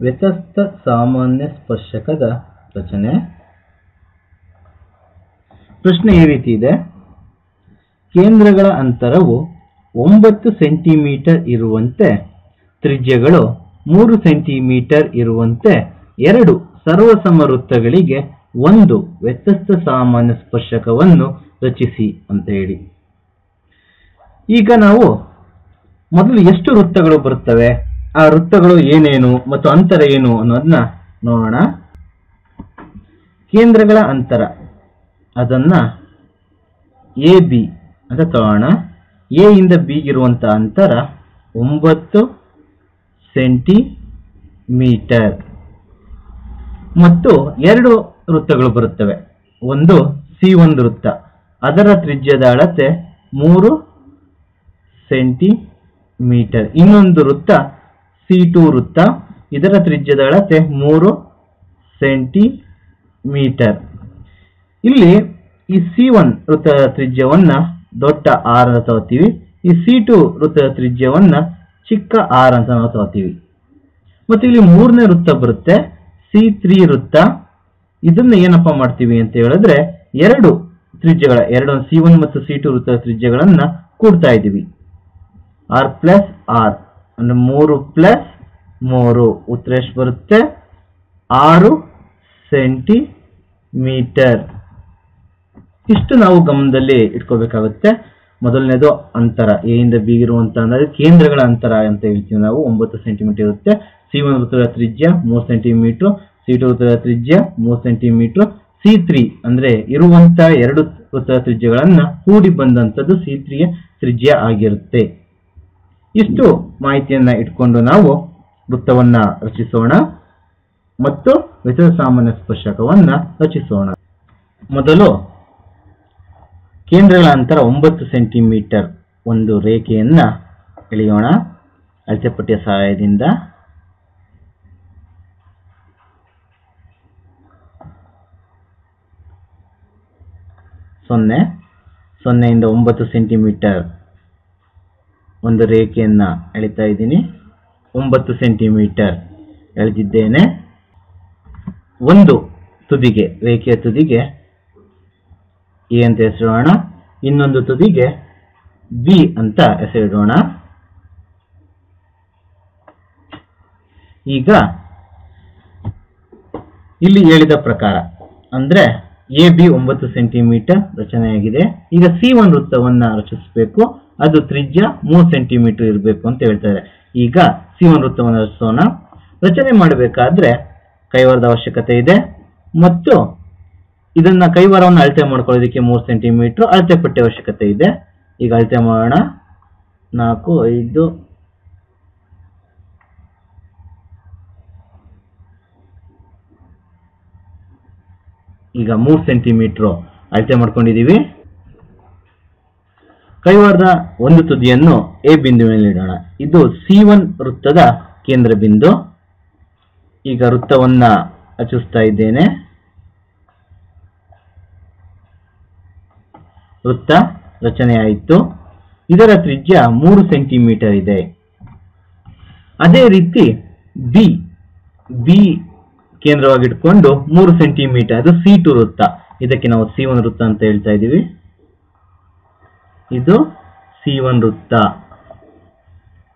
ವ್ಯತಸ್ಥ ಸಾಮಾನ್ಯ ಸ್ಪರ್ಶಕದ ರಚನೆ. ಪ್ರಶ್ನೆ ಈ ರೀತಿ ಇದೆ. ಕೇಂದ್ರಗಳ ಅಂತರವು ಒಂಬತ್ತು ಸೆಂಟಿಮೀಟರ್ ಇರುವಂತೆ, ತ್ರಿಜ್ಯಗಳು ಮೂರು ಸೆಂಟಿಮೀಟರ್ ಇರುವಂತೆ, ಎರಡು ಸರ್ವಸಮ ವೃತ್ತಗಳಿಗೆ ಒಂದು ವ್ಯತ್ಯಸ್ತ ಸಾಮಾನ್ಯ ಸ್ಪರ್ಶಕವನ್ನು ರಚಿಸಿ ಅಂತ ಹೇಳಿ. ಈಗ ನಾವು ಮೊದಲು ಎಷ್ಟು ವೃತ್ತಗಳು ಬರುತ್ತವೆ? ಆ ವೃತ್ತಗಳು ಏನೇನು ಮತ್ತು ಅಂತರ ಏನು ಅನ್ನೋದನ್ನ ನೋಡೋಣ. ಕೇಂದ್ರಗಳ ಅಂತರ. ಅದನ್ನ ಎ, ಬಿ ಅಂತ ತಗೋಣ. ಎ ಇಂದ ಬಿ ಅಂತರ ಒಂಬತ್ತು ಸೆಂಟಿಮೀಟರ್. ಮತ್ತು ಎರಡು ವೃತ್ತಗಳು ಬರುತ್ತವೆ. ಒಂದು ಸಿ ಒಂದು ವೃತ್ತ. ಅದರ ತ್ರಿಜ್ಯದ ಅಳತೆ ಮೂರು ಸೆಂಟಿಮೀಟರ್. ಇನ್ನೊಂದು ವೃತ್ತ ಸಿ ಟು ವೃತ್ತ, ಇದರ ತ್ರಿಜ್ಯದ ಅಳತೆ ಮೂರು ಸೆಂಟಿಮೀಟರ್. ಇಲ್ಲಿ ಈ ಸಿ ಒನ್ ವೃತ್ತದ ತ್ರಿಜ್ಯವನ್ನ ದೊಡ್ಡ ಆರ್ ಅಂತ ತಗೋತೀವಿ. ಈ ಸಿ ಟು ವೃತ್ತದ ತ್ರಿಜ್ಯವನ್ನ ಚಿಕ್ಕ ಆರ್ ಅಂತ ನಾವು ತಗೋತೀವಿ. ಮತ್ತೆ ಇಲ್ಲಿ ಮೂರನೇ ವೃತ್ತ ಬರುತ್ತೆ. ಸಿ ತ್ರೀ ವೃತ್ತ. ಇದನ್ನ ಏನಪ್ಪ ಮಾಡ್ತೀವಿ ಅಂತ ಹೇಳಿದ್ರೆ ಎರಡು ತ್ರಿಜ್ಯಗಳ, ಎರಡು ಸಿ ಒನ್ ಮತ್ತು ಸಿ ಟು ವೃತ್ತದ ತ್ರಿಜ್ಯಗಳನ್ನ ಕೂಡ್ತಾ ಇದ್ದೀವಿ. ಆರ್ ಪ್ಲಸ್ ಆರ್ ಅಂದ್ರೆ ಮೂರು ಪ್ಲಸ್ ಮೂರು. ಉತ್ತರ ಎಷ್ಟು ಬರುತ್ತೆ ಆರು ಸೆಂಟಿಮೀಟರ್ ಇಷ್ಟು ನಾವು ಗಮನದಲ್ಲಿ ಇಟ್ಕೋಬೇಕಾಗುತ್ತೆ. ಮೊದಲನೇದು ಅಂತರ. ಎ ಇಂದ ಬಿ ಇರುವಂತ ಅಂದ್ರೆ ಕೇಂದ್ರಗಳ ಅಂತರ ಅಂತ ಹೇಳ್ತೀವಿ ನಾವು. ಒಂಬತ್ತು ಸೆಂಟಿಮೀಟರ್ ಇರುತ್ತೆ. ಸಿ ಒನ್ ವೃತ್ತದ ತ್ರಿಜ್ಯ, ಮೂರು ಸೆಂಟಿಮೀಟರ್ ಸಿ ಟು ವೃತ್ತದ ತ್ರಿಜ್ಯ, ಮೂರು ಸೆಂಟಿಮೀಟರ್ ಸಿ ತ್ರೀ ಅಂದ್ರೆ ಇರುವಂತ ಎರಡು ಉತ್ತರ ತ್ರಿಜ್ಯಗಳನ್ನ ಕೂಡಿ ಬಂದಂತದ್ದು ಸಿ ತ್ರೀಯ ತ್ರಿಜ್ಯ ಆಗಿರುತ್ತೆ. ಇಷ್ಟು ಮಾಹಿತಿಯನ್ನು ಇಟ್ಕೊಂಡು ನಾವು ವೃತ್ತವನ್ನು ರಚಿಸೋಣ ಮತ್ತು ವ್ಯತ್ಯಾಸ ಸಾಮಾನ್ಯ ಸ್ಪರ್ಶಕವನ್ನು ರಚಿಸೋಣ. ಮೊದಲು ಕೇಂದ್ರಗಳ ಅಂತರ ಒಂಬತ್ತು ಸೆಂಟಿಮೀಟರ್ ಒಂದು ರೇಖೆಯನ್ನು ಎಳೆಯೋಣ. ಅಳತೆಪಟ್ಟಿಯ ಸಹಾಯದಿಂದ. ಸೊನ್ನೆ. ಸೊನ್ನೆಯಿಂದ ಒಂಬತ್ತು ಸೆಂಟಿಮೀಟರ್ ಒಂದು ರೇಖೆಯನ್ನು ಎಳಿತಾ ಇದ್ದೀನಿ. ಒಂಬತ್ತು ಸೆಂಟಿಮೀಟರ್ ಎಳೆದಿದ್ದೇನೆ. ಒಂದು ತುದಿಗೆ, ರೇಖೆಯ ತುದಿಗೆ ಎ ಅಂತ ಹೆಸರಿಡೋಣ ಇನ್ನೊಂದು ತುದಿಗೆ ಬಿ ಅಂತ ಹೆಸರಿಡೋಣ ಈಗ ಇಲ್ಲಿ ಹೇಳಿದ ಪ್ರಕಾರ ಅಂದ್ರೆ ಎ ಬಿ ಒಂಬತ್ತು ಸೆಂಟಿಮೀಟರ್ ರಚನೆಯಾಗಿದೆ. ಈಗ ಸಿ ಒಂದು ವೃತ್ತವನ್ನು ರಚಿಸಬೇಕು. ಅದು ತ್ರಿಜ್ಯ ಮೂರು ಸೆಂಟಿಮೀಟರ್ ಇರಬೇಕು ಅಂತ ಹೇಳ್ತಾರೆ. ಈಗ ಸೀಮನ್ ಒನ್ ವೃತ್ತವನ್ನು ರಚಿಸೋಣ. ರಚನೆ ಮಾಡಬೇಕಾದ್ರೆ ಕೈವಾರದ ಅವಶ್ಯಕತೆ ಇದೆ. ಮತ್ತು ಇದನ್ನ ಕೈವಾರವನ್ನು ಅಳತೆ ಮಾಡ್ಕೊಳ್ಳೋದಕ್ಕೆ ಮೂರು ಸೆಂಟಿಮೀಟರ್ ಅಳತೆ ಪಟ್ಟಿ ಅವಶ್ಯಕತೆ ಇದೆ. ಈಗ ಅಳತೆ ಮಾಡೋಣ. ನಾಲ್ಕು, ಐದು. ಈಗ ಮೂರು ಸೆಂಟಿಮೀಟರ್ ಅಳತೆ ಮಾಡ್ಕೊಂಡಿದೀವಿ ಕೈವಾರದ ಒಂದು ತುದಿಯನ್ನು ಎ ಬಿಂದುವಿನಲ್ಲಿ ಇಡೋಣ. ಇದು ಸಿ ಒನ್ ವೃತ್ತದ ಕೇಂದ್ರ ಬಿಂದು. ಈಗ ವೃತ್ತವನ್ನ ರಚಿಸ್ತಾ ಇದ್ದೇನೆ. ವೃತ್ತ ರಚನೆಯಾಯಿತು ಇದರ ತ್ರಿಜ್ಯ ಮೂರು ಸೆಂಟಿಮೀಟರ್ ಇದೆ. ಅದೇ ರೀತಿ ಬಿ ಬಿ ಕೇಂದ್ರವಾಗಿಟ್ಕೊಂಡು ಮೂರು ಸೆಂಟಿಮೀಟರ್, ಅದು ಸಿ ಟು ವೃತ್ತ. ಇದಕ್ಕೆ ನಾವು ಸಿ ಒನ್ ವೃತ್ತ ಅಂತ ಹೇಳ್ತಾ ಇದ್ದೀವಿ. ಇದು ಸಿ ಒನ್ ವೃತ್ತ.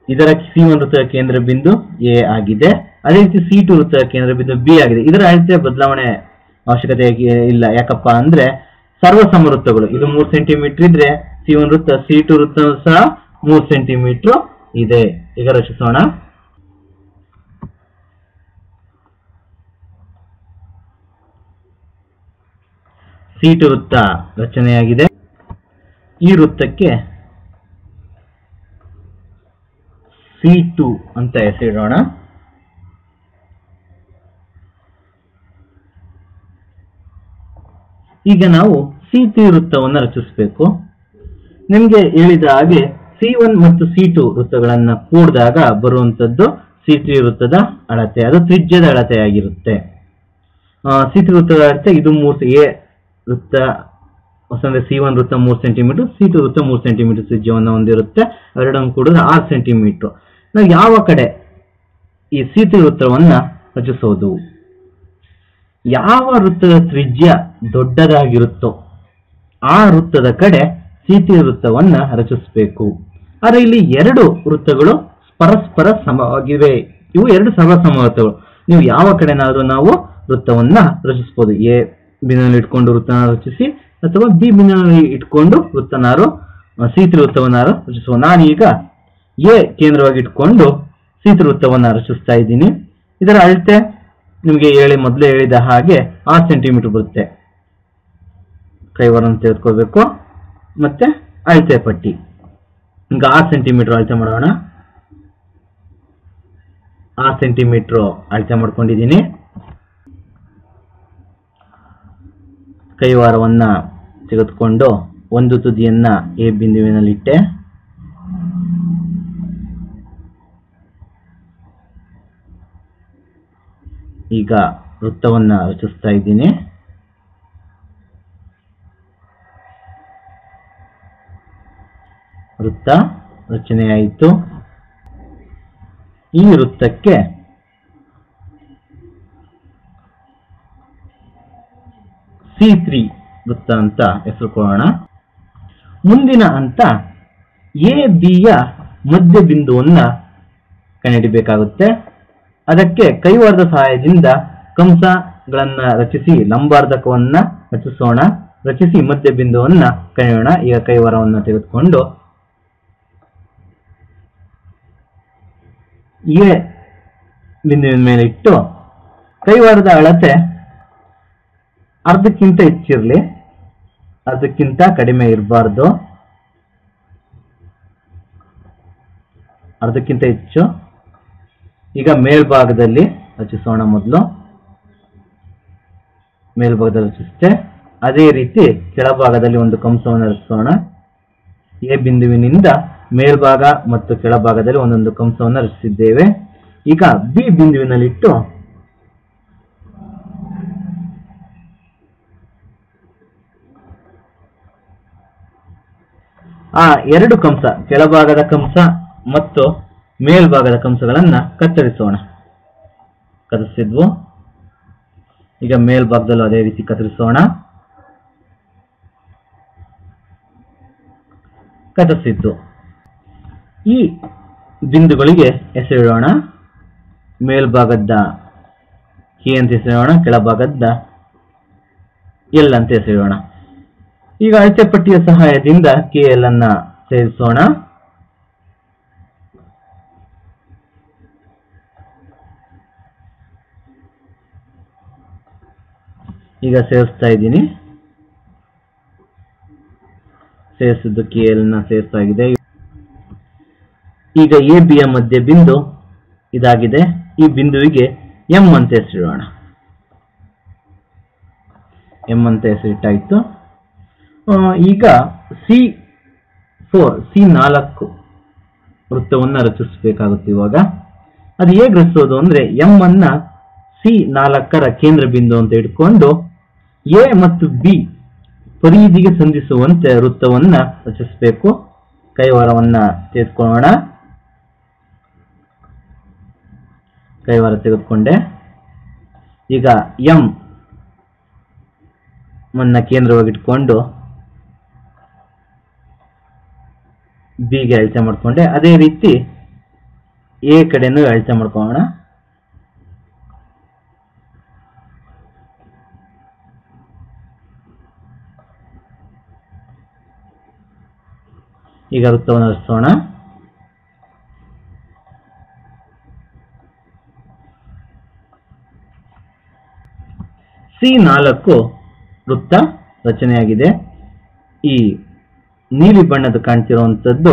ಇದರ ಸಿ ಒನ್ ವೃತ್ತದ ಕೇಂದ್ರ ಬಿಂದು ಎ ಆಗಿದೆ. ಅದೇ ರೀತಿ ಸಿ ಟು ವೃತ್ತದ ಕೇಂದ್ರ ಬಿಂದು ಬಿ ಆಗಿದೆ. ಇದರ ಅಳತೆ ಬದಲಾವಣೆ ಅವಶ್ಯಕತೆ ಇಲ್ಲ. ಯಾಕಪ್ಪ ಅಂದ್ರೆ ಸರ್ವ ವೃತ್ತಗಳು ಇದು ಮೂರು ಸೆಂಟಿಮೀಟರ್ ಇದ್ರೆ ಸಿ ಒನ್ ವೃತ್ತ ಸಿ ಟು ವೃತ್ತ ಸಹ ಮೂರು ಸೆಂಟಿಮೀಟರ್ ಇದೆ. ಈಗ ರಚಿಸೋಣ. ಸಿ ಟು ವೃತ್ತ ರಚನೆಯಾಗಿದೆ. ಈ ವೃತ್ತಕ್ಕೆ ಸಿ ಟು ಅಂತ ಹೆಸರಿಡೋಣ. ಈಗ ನಾವು ಸಿ ಟಿ ವೃತ್ತವನ್ನು ರಚಿಸಬೇಕು. ನಿಮಗೆ ಹೇಳಿದ ಹಾಗೆ ಸಿ ಒನ್ ಮತ್ತು ಸಿ ಟು ವೃತ್ತಗಳನ್ನು ಕೂಡಿದಾಗ ಬರುವಂತದ್ದು ಸಿ ಟಿ ವೃತ್ತದ ಅಳತೆ, ಅದು ತ್ರಿಜ್ಯದ ಅಳತೆಯಾಗಿರುತ್ತೆ. ಸಿ ಟಿ ವೃತ್ತದ ಅಳತೆ, ಇದು ಮೂರು ಎ ವೃತ್ತ ಹೊಸಂದ್ರೆ ಸಿ ಒನ್ ವೃತ್ತ ಮೂರು ಸೆಂಟಿಮೀಟರ್ ಸಿ ಟು ವೃತ್ತ ಮೂರು ಸೆಂಟಿಮೀಟರ್ ತ್ರಿಜ್ಯವನ್ನು ಹೊಂದಿರುತ್ತೆ. ಎರಡನ್ನು ಕೂಡಿದ್ರೆ ಆರು ಸೆಂಟಿಮೀಟರ್ ನಾವು ಯಾವ ಕಡೆ ಈ ಸಿ3 ವೃತ್ತವನ್ನ ರಚಿಸೋದು? ಯಾವ ವೃತ್ತದ ತ್ರಿಜ್ಯ ದೊಡ್ಡದಾಗಿರುತ್ತೋ ಆ ವೃತ್ತದ ಕಡೆ ಸಿ3 ವೃತ್ತವನ್ನ ರಚಿಸಬೇಕು. ಆದರೆ ಇಲ್ಲಿ ಎರಡು ವೃತ್ತಗಳು ಪರಸ್ಪರ ಸಮವಾಗಿವೆ. ಇವು ಎರಡು ಸಮ ವೃತ್ತಗಳು ನೀವು ಯಾವ ಕಡೆನಾದರೂ ನಾವು ವೃತ್ತವನ್ನ ರಚಿಸಬಹುದು ಎ ಬಿಂದುವಿನಲ್ಲಿ ಇಟ್ಕೊಂಡು ವೃತ್ತನ ರಚಿಸಿ ಅಥವಾ ಬಿ ಬಿಂದುವಿನಲ್ಲಿ ಇಟ್ಕೊಂಡು ವೃತ್ತನಾರು ಸಿ3 ವೃತ್ತವನ್ನಾರು ರಚಿಸುವ. ನಾನೀಗ ಎ ಕೇಂದ್ರವಾಗಿ ಇಟ್ಕೊಂಡು ಸಿ3 ವೃತ್ತವನ್ನ ರಚಿಸ್ತಾ ಇದ್ದೀನಿ. ಇದರ ಅಳತೆ ನಿಮಗೆ ಹೇಳಿ, ಮೊದಲೇ ಹೇಳಿದ ಹಾಗೆ ಆರು ಸೆಂಟಿಮೀಟರ್ ಬರುತ್ತೆ. ಕೈವರನ್ನು ತೆಗೆದುಕೋಬೇಕು ಮತ್ತೆ ಅಳತೆ ಪಟ್ಟಿ. ಈಗ ಆರು ಸೆಂಟಿಮೀಟರ್ ಅಳತೆ ಮಾಡೋಣ. ಆರು ಸೆಂಟಿಮೀಟರ್ ಅಳತೆ ಮಾಡ್ಕೊಂಡಿದ್ದೀನಿ. ಕೈವಾರವನ್ನ ತೆಗೆದುಕೊಂಡು ಒಂದು ತುದಿಯನ್ನ ಎ ಬಿಂದುವಿನಲ್ಲಿಟ್ಟೆ. ಈಗ ವೃತ್ತವನ್ನ ರಚಿಸ್ತಾ ಇದ್ದೀನಿ. ವೃತ್ತ ರಚನೆಯಾಯಿತು. ಈ ವೃತ್ತಕ್ಕೆ ಸಿ ತ್ರೀ ವೃತ್ತ ಅಂತ ಹೆಸರು ಕೊಡೋಣ. ಮುಂದಿನ ಹಂತ ಎ ಬಿಯ ಮಧ್ಯ ಬಿಂದುವನ್ನ ಕಂಡುಹಿಡಿಬೇಕಾಗುತ್ತೆ. ಅದಕ್ಕೆ ಕೈವಾರದ ಸಹಾಯದಿಂದ ಕಂಸಗಳನ್ನ ರಚಿಸಿ, ಲಂಬಾರ್ಧಕವನ್ನ ರಚಿಸೋಣ. ರಚಿಸಿ ಮಧ್ಯ ಬಿಂದುವನ್ನ ಕಳೆಯೋಣ. ಈಗ ಕೈವಾರವನ್ನು ತೆಗೆದುಕೊಂಡು. ಎ ಬಿಂದುವಿನ ಮೇಲೆ ಇಟ್ಟು ಕೈವಾರದ ಅಳತೆ ಅರ್ಧಕ್ಕಿಂತ ಹೆಚ್ಚಿರಲಿ. ಅರ್ಧಕ್ಕಿಂತ ಕಡಿಮೆ ಇರಬಾರ್ದು. ಅರ್ಧಕ್ಕಿಂತ ಹೆಚ್ಚು. ಈಗ ಮೇಲ್ಭಾಗದಲ್ಲಿ ರಚಿಸೋಣ ಮೊದಲು. ಮೇಲ್ಭಾಗದಲ್ಲಿ ರಚಿಸುತ್ತೆ ಅದೇ ರೀತಿ ಕೆಳಭಾಗದಲ್ಲಿ ಒಂದು ಕಂಸವನ್ನು ರಚಿಸೋಣ. ಎ ಬಿಂದುವಿನಿಂದ ಮೇಲ್ಭಾಗ ಮತ್ತು ಕೆಳಭಾಗದಲ್ಲಿ ಒಂದೊಂದು ಕಂಸವನ್ನು ರಚಿಸಿದ್ದೇವೆ. ಈಗ ಬಿ ಬಿಂದುವಿನಲ್ಲಿಟ್ಟು ಆ ಎರಡು ಕಂಸ, ಕೆಳಭಾಗದ ಕಂಸ ಮತ್ತು ಮೇಲ್ಭಾಗದ ಕಂಸಗಳನ್ನ ಕತ್ತರಿಸೋಣ. ಕತ್ತರಿಸಿದ್ವು. ಈಗ ಮೇಲ್ಭಾಗದಲ್ಲೂ ಅದೇ ರೀತಿ ಕತ್ತರಿಸೋಣ. ಕತ್ತರಿಸಿದ್ವು ಈ ಬಿಂದುಗಳಿಗೆ ಹೆಸರಿಡೋಣ. ಮೇಲ್ಭಾಗದ ಕೆ ಅಂತ ಹೆಸರಿಡೋಣ ಕೆಳಭಾಗದ ಎಲ್ ಅಂತ ಹೆಸರಿಡೋಣ. ಈಗ ಅಳತೆ ಪಟ್ಟಿಯ ಸಹಾಯದಿಂದ ಕೆ ಎಲ್ ಅನ್ನ ಸೇರಿಸೋಣ. ಈಗ ಸೇರಿಸ್ತಾ ಇದ್ದೀನಿ. ಸೇರಿಸಿದ್ದು ಕೆ ಎಲ್ನ ಸೇರಿಸಾಗಿದೆ ಈಗ ಎ ಬಿಯ ಮಧ್ಯೆ ಬಿಂದು ಇದಾಗಿದೆ. ಈ ಬಿಂದುವಿಗೆ ಎಂ ಅಂತ ಹೆಸರಿಡೋಣ. ಎಂ ಅಂತ ಹೆಸರಿಟ್ಟಾಯ್ತು. ಈಗ ಸಿ ಫೋರ್, ಸಿ ನಾಲ್ಕು ವೃತ್ತವನ್ನು ರಚಿಸಬೇಕಾಗುತ್ತೆ ಇವಾಗ. ಅದು ಹೇಗೆ ರಚಿಸೋದು ಅಂದ್ರೆ ಎಂ ಅನ್ನ ಸಿ ನಾಲ್ಕರ ಕೇಂದ್ರ ಬಿಂದು ಅಂತ ಇಟ್ಕೊಂಡು ಎ ಮತ್ತು ಬಿ ಪರಿಧಿಗೆ ಸಂಧಿಸುವಂತೆ ವೃತ್ತವನ್ನು ರಚಿಸಬೇಕು. ಕೈವಾರವನ್ನ ತೆಗೆದುಕೊಳ್ಳೋಣ. ಕೈವಾರ ತೆಗೆದುಕೊಂಡೆ. ಈಗ ಎಂ ಮನ್ನ ಕೇಂದ್ರವಾಗಿಟ್ಕೊಂಡು ಬಿಗೆ ಅಳತೆ ಮಾಡ್ಕೊಂಡೆ. ಅದೇ ರೀತಿ ಎ ಕಡೆನೂ ಅಳತೆ ಮಾಡ್ಕೊಳ್ಳೋಣ ಈಗ ವೃತ್ತವನ್ನು ರಚಿಸೋಣ ಸಿ ನಾಲ್ಕು ವೃತ್ತ ರಚನೆಯಾಗಿದೆ. ಈ ನೀಲಿ ಬಣ್ಣದ ಕಾಣ್ತಿರುವಂಥದ್ದು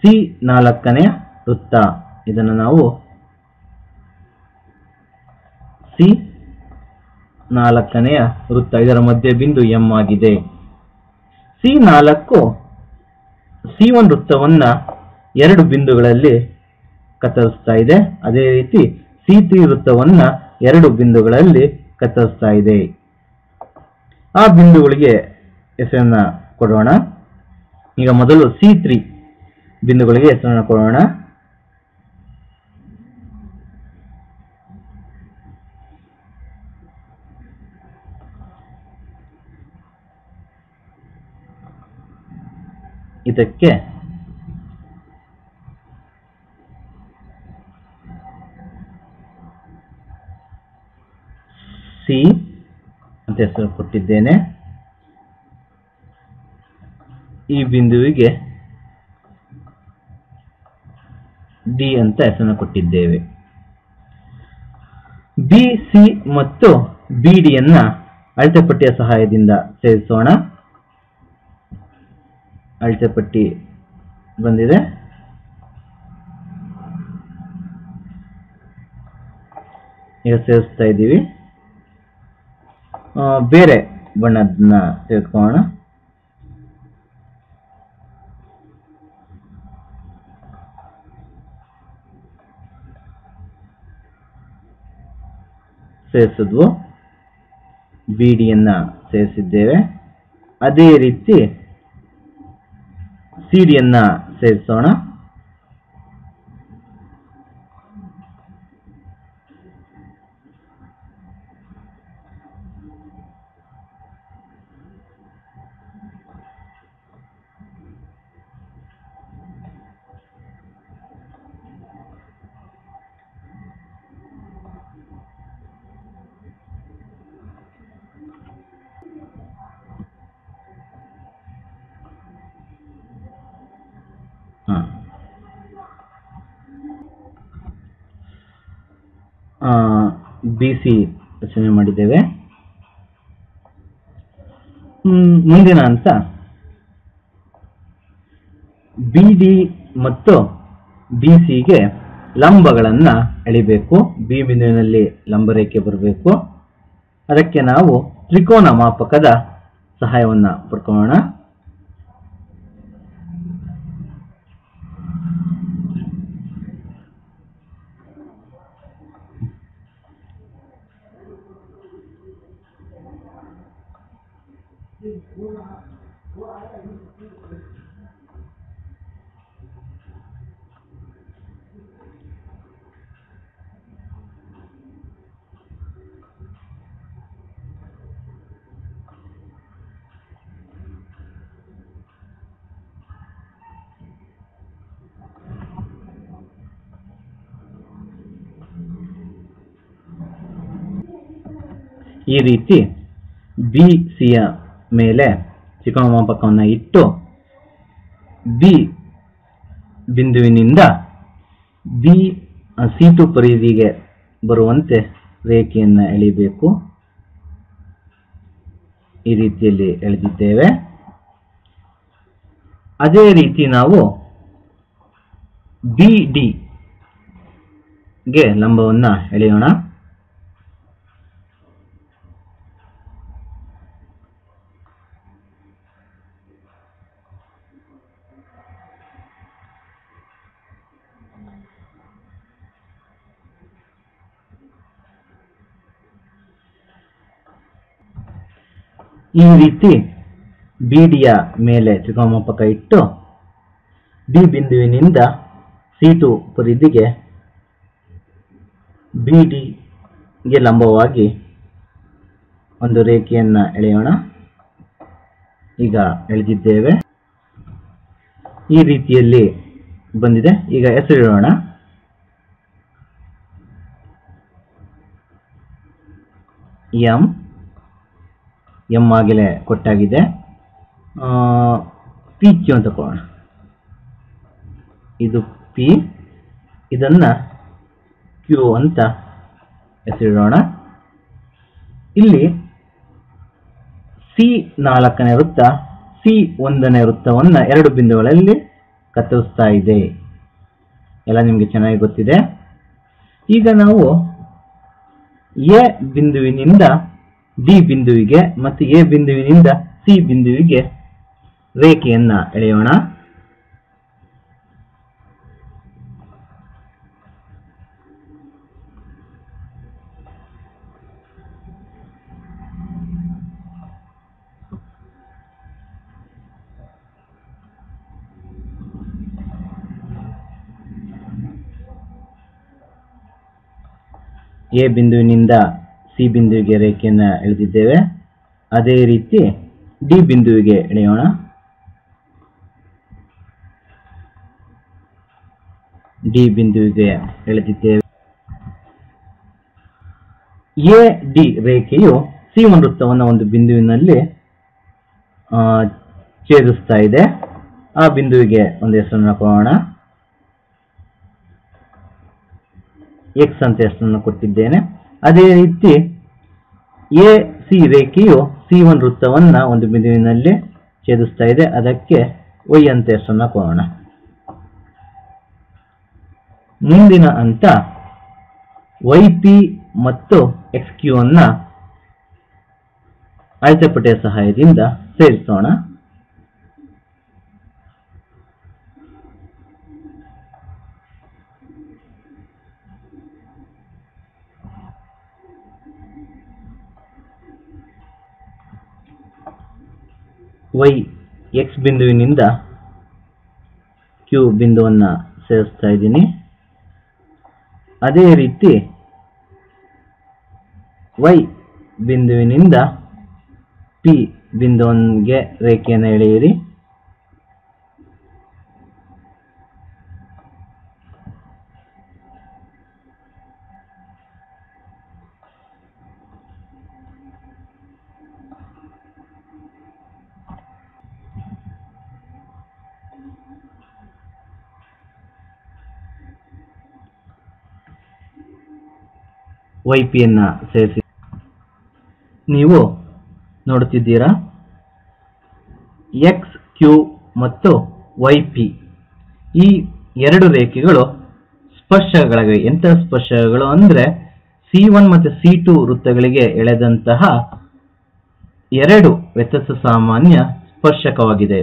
ಸಿ ನಾಲ್ಕನೆಯ ವೃತ್ತ. ಇದನ್ನು ನಾವು ಸಿ ನಾಲ್ಕನೆಯ ವೃತ್ತ. ಇದರ ಮಧ್ಯ ಬಿಂದು ಎಂ ಆಗಿದೆ. ಸಿ ನಾಲ್ಕು ಸಿ ಒನ್ ವೃತ್ತವನ್ನ ಎರಡು ಬಿಂದುಗಳಲ್ಲಿ ಕತ್ತರಿಸ್ತಾ ಇದೆ. ಅದೇ ರೀತಿ ಸಿ ತ್ರೀ ವೃತ್ತವನ್ನ ಎರಡು ಬಿಂದುಗಳಲ್ಲಿ ಕತ್ತರಿಸ್ತಾ ಇದೆ. ಆ ಬಿಂದುಗಳಿಗೆ ಹೆಸರನ್ನ ಕೊಡೋಣ. ಈಗ ಮೊದಲು ಸಿ ತ್ರೀ ಬಿಂದುಗಳಿಗೆ ಹೆಸರನ್ನು ಕೊಡೋಣ. ಇದಕ್ಕೆ ಸಿ ಅಂತ ಹೆಸರು ಕೊಟ್ಟಿದ್ದೇನೆ. ಈ ಬಿಂದುವಿಗೆ ಡಿ ಅಂತ ಹೆಸರನ್ನು ಕೊಟ್ಟಿದ್ದೇವೆ. ಬಿ ಸಿ ಮತ್ತು ಬಿ ಡಿಯನ್ನ ಅಳತೆ ಪಟ್ಟಿಯ ಸಹಾಯದಿಂದ ಸೇರಿಸೋಣ. ಅಳತೆ ಪಟ್ಟಿ ಬಂದಿದೆ. ಈಗ ಸೇರಿಸ್ತಾ ಇದ್ದೀವಿ. ಬೇರೆ ಬಣ್ಣದನ್ನ ತೆಗೆದುಕೊಳ್ಳೋಣ. ಸೇರಿಸಿದ್ವು. ಬಿ ಡಿಯನ್ನ ಸೇರಿಸಿದ್ದೇವೆ. ಅದೇ ರೀತಿ ಸಿ ಡಿಯನ್ನ ಸೇರಿಸೋಣ. ಬಿ ಸಿ ರಚನೆ ಮಾಡಿದ್ದೇವೆ. ಮುಂದಿನ ಹಂತ. ಬಿ ಡಿ ಮತ್ತು ಬಿ ಸಿಗೆ ಲಂಬಗಳನ್ನ ಎಳಿಬೇಕು. ಬಿ ಬಿಂದುವಿನಲ್ಲಿ ಲಂಬರೇಖೆ ಬರಬೇಕು. ಅದಕ್ಕೆ ನಾವು ತ್ರಿಕೋನ ಮಾಪಕದ ಸಹಾಯವನ್ನ ಪಡ್ಕೊಳ್ಳೋಣ. ಈ ರೀತಿ ಬಿ ಸಿಯ ಮೇಲೆ ತ್ರಿಕೋನಮಾಪಕವನ್ನು ಇಟ್ಟು ಬಿ ಬಿಂದುವಿನಿಂದ ಬಿ ಸೀಟು ಪರಿಧಿಗೆ ಬರುವಂತೆ ರೇಖೆಯನ್ನು ಎಳಿಬೇಕು. ಈ ರೀತಿಯಲ್ಲಿ ಎಳೆದಿದ್ದೇವೆ. ಅದೇ ರೀತಿ ನಾವು ಬಿ ಡಿಗೆ ಲಂಬವನ್ನ ಎಳೆಯೋಣ. ಈ ರೀತಿ ಬಿಡಿಯ ಮೇಲೆ ತ್ರಿಕೋಮಪಕ ಇಟ್ಟು ಬಿ ಬಿಂದುವಿನಿಂದ ಸೀಟು ಪರಿಧಿಗೆ ಬಿಡಿಗೆ ಲಂಬವಾಗಿ ಒಂದು ರೇಖೆಯನ್ನು ಎಳೆಯೋಣ. ಈಗ ಎಳೆದಿದ್ದೇವೆ. ಈ ರೀತಿಯಲ್ಲಿ ಬಂದಿದೆ. ಈಗ ಹೆಸರಿಡೋಣ. ಎಂ ಎಂ ಆಗಲೇ ಕೊಟ್ಟಾಗಿದೆ. ಪಿ ಕ್ಯೂ ಅಂತ ಕೊಡೋಣ. ಇದು ಪಿ, ಇದನ್ನು ಕ್ಯೂ ಅಂತ ಹೆಸರಿಡೋಣ. ಇಲ್ಲಿ ಸಿ ನಾಲ್ಕನೇ ವೃತ್ತ, ಸಿ ಒಂದನೇ ವೃತ್ತವನ್ನು ಎರಡು ಬಿಂದುಗಳಲ್ಲಿ ಕತ್ತರಿಸ್ತಾ ಇದೆ. ಎಲ್ಲ ನಿಮಗೆ ಚೆನ್ನಾಗಿ ಗೊತ್ತಿದೆ. ಈಗ ನಾವು ಎ ಬಿಂದುವಿನಿಂದ ಡಿ ಬಿಂದುವಿಗೆ ಮತ್ತು ಎ ಬಿಂದುವಿನಿಂದ ಸಿ ಬಿಂದುವಿಗೆ ರೇಖೆಯನ್ನ ಎಳೆಯೋಣ. ಎ ಬಿಂದುವಿನಿಂದ ಸಿ ಬಿಂದುವಿಗೆ ರೇಖೆಯನ್ನು ಎಳೆದಿದ್ದೇವೆ. ಅದೇ ರೀತಿ ಡಿ ಬಿಂದುವಿಗೆ ಎಳೆಯೋಣ. ಡಿ ಬಿಂದುವಿಗೆ ಎಳೆದಿದ್ದೇವೆ. ಎ, ಡಿ ರೇಖೆಯು ಸಿ ಒಂದು ವೃತ್ತವನ್ನು ಒಂದು ಬಿಂದುವಿನಲ್ಲಿ ಛೇದಿಸ್ತಾ ಇದೆ. ಆ ಬಿಂದುವಿಗೆ ಒಂದು ಹೆಸರನ್ನು ಕೊಡೋಣ ಎಕ್ಸ್ ಅಂತ ಹೆಸರನ್ನು ಕೊಟ್ಟಿದ್ದೇನೆ. ಅದೇ ರೀತಿ ಎ ಸಿ ರೇಖೆಯು ಸಿ ಒನ್ ವೃತ್ತವನ್ನು ಒಂದು ಬಿಂದುವಿನಲ್ಲಿ ಛೇದಿಸ್ತಾ ಇದೆ. ಅದಕ್ಕೆ ವೈ ಅಂತ ಹೆಸರನ್ನು ಕೊಡೋಣ. ಮುಂದಿನ ಹಂತ ವೈ ಪಿ ಮತ್ತು ಎಕ್ಸ್ ಕ್ಯೂ ಅನ್ನ ಆಯತಪಟ್ಟೆಯ ಸಹಾಯದಿಂದ ಸೇರಿಸೋಣ. ವೈ ಎಕ್ಸ್ ಬಿಂದುವಿನಿಂದ ಕ್ಯೂ ಬಿಂದುವನ್ನು ಸೇರಿಸ್ತಾ ಇದ್ದೀನಿ. ಅದೇ ರೀತಿ ವೈ ಬಿಂದುವಿನಿಂದ ಪಿ ಬಿಂದುವಿಗೆ ರೇಖೆಯನ್ನು ಎಳೆಯಿರಿ. ವೈ ಪಿಯನ್ನು ಸೇರಿಸಿ. ನೀವು ನೋಡುತ್ತಿದ್ದೀರಾ? ಎಕ್ಸ್ ಕ್ಯೂ ಮತ್ತು ವೈ ಪಿ ಈ ಎರಡು ರೇಖೆಗಳು ಸ್ಪರ್ಶಗಳಾಗಿವೆ ಎಂಥ ಸ್ಪರ್ಶಗಳು ಅಂದರೆ ಸಿ ಒನ್ ಮತ್ತು ಸಿ ಟು ವೃತ್ತಗಳಿಗೆ ಎಳೆದಂತಹ ಎರಡು ವ್ಯತ್ಯಾಸ ಸಾಮಾನ್ಯ ಸ್ಪರ್ಶಕವಾಗಿದೆ.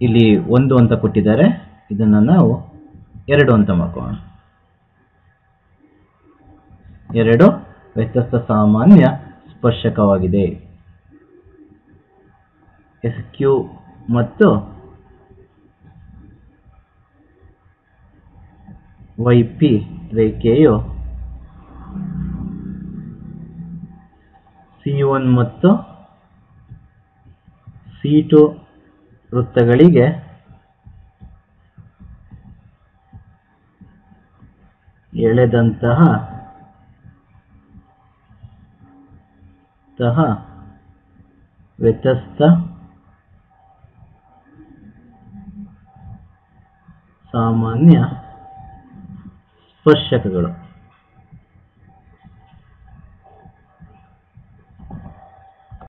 ಇಲ್ಲಿ ಒಂದು ಅಂತ ಕೊಟ್ಟಿದ್ದಾರೆ. ಇದನ್ನು ನಾವು ಎರಡು ಅಂತ ಮಾಡ್ಕೊಳ್ಳೋಣ. ಎರಡು ವ್ಯತ್ಯಸ್ತ ಸಾಮಾನ್ಯ ಸ್ಪರ್ಶಕವಾಗಿದೆ. ಎಸ್ ಕ್ಯೂ ಮತ್ತು ವೈ ಪಿ ರೇಖೆಯು ಸಿ ಒನ್ ಮತ್ತು ಸಿ ಟು ವೃತ್ತಗಳಿಗೆ ಎಳೆದಂತಹ ತಹ ವ್ಯತ್ಯಸ್ತ ಸಾಮಾನ್ಯ ಸ್ಪರ್ಶಕಗಳು.